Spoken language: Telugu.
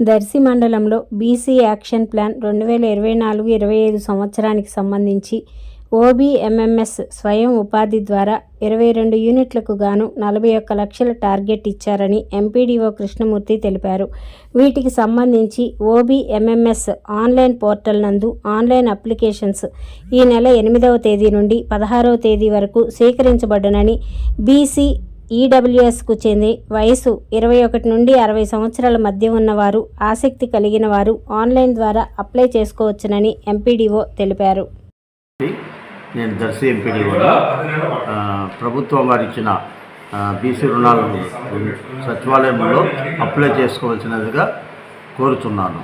దర్శి మండలంలో బీసీ యాక్షన్ ప్లాన్ రెండు వేల ఇరవై నాలుగు ఇరవై ఐదు సంవత్సరానికి సంబంధించి ఓబీఎంఎంఎస్ స్వయం ఉపాధి ద్వారా ఇరవై రెండు యూనిట్లకు గాను నలభై ఒక్క లక్షల టార్గెట్ ఇచ్చారని ఎంపీడీఓ కృష్ణమూర్తి తెలిపారు. వీటికి సంబంధించి ఓబీఎంఎంఎస్ ఆన్లైన్ పోర్టల్ నందు ఆన్లైన్ అప్లికేషన్స్ ఈ నెల ఎనిమిదవ తేదీ నుండి పదహారవ తేదీ వరకు స్వీకరించబడునని బీసీ ఈడబ్ల్యూఎస్కు చెంది వయసు ఇరవై ఒకటి నుండి అరవై సంవత్సరాల మధ్య ఉన్నవారు ఆసక్తి కలిగిన వారు ఆన్లైన్ ద్వారా అప్లై చేసుకోవచ్చునని ఎంపీడీఓ తెలిపారు. నేను దర్శి ఎంపీడీఓ. ప్రభుత్వం వారు ఇచ్చిన బీసీ రుణాలను సచివాలయంలో అప్లై చేసుకోవాల్సినదిగా కోరుతున్నాను